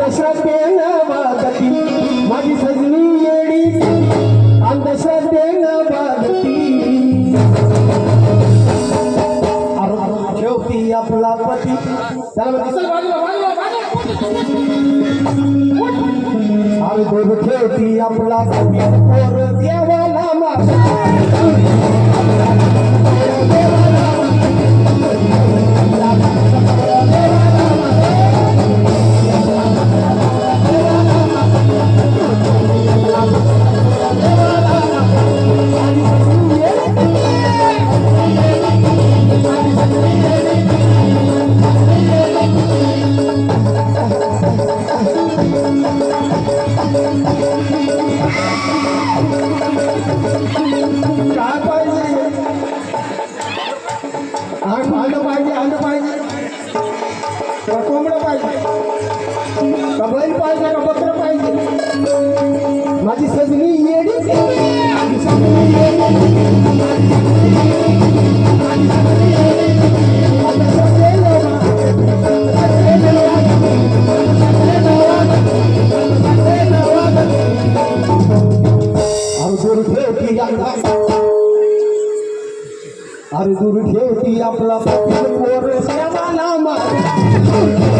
अंधश्रद्धेनं वागती माझी सजनी येडी. अंधश्रद्धेनं वागती अरे शेवटी आपला पती. त्याला अरे ठेवती आपला पती. पोर देवाला माझा येडी माझी सजनी येडी अरे दूर ठेवती आपला पती पोर देवाला माग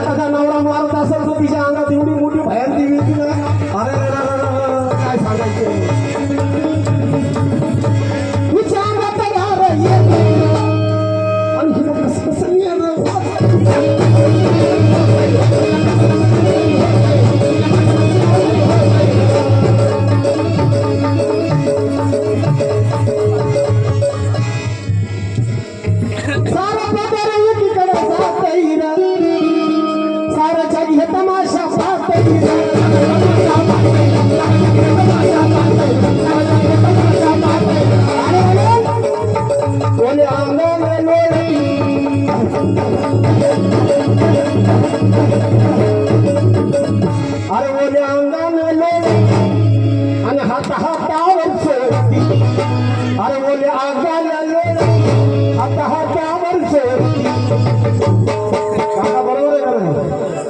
आणि अरे अंगाने आणि हात हातावर सोडती अरे अंगाने हात हातावर सोडती बरोबर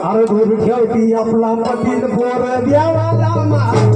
अरे दूर ठेवती आपला पती पोर द्यावा मा.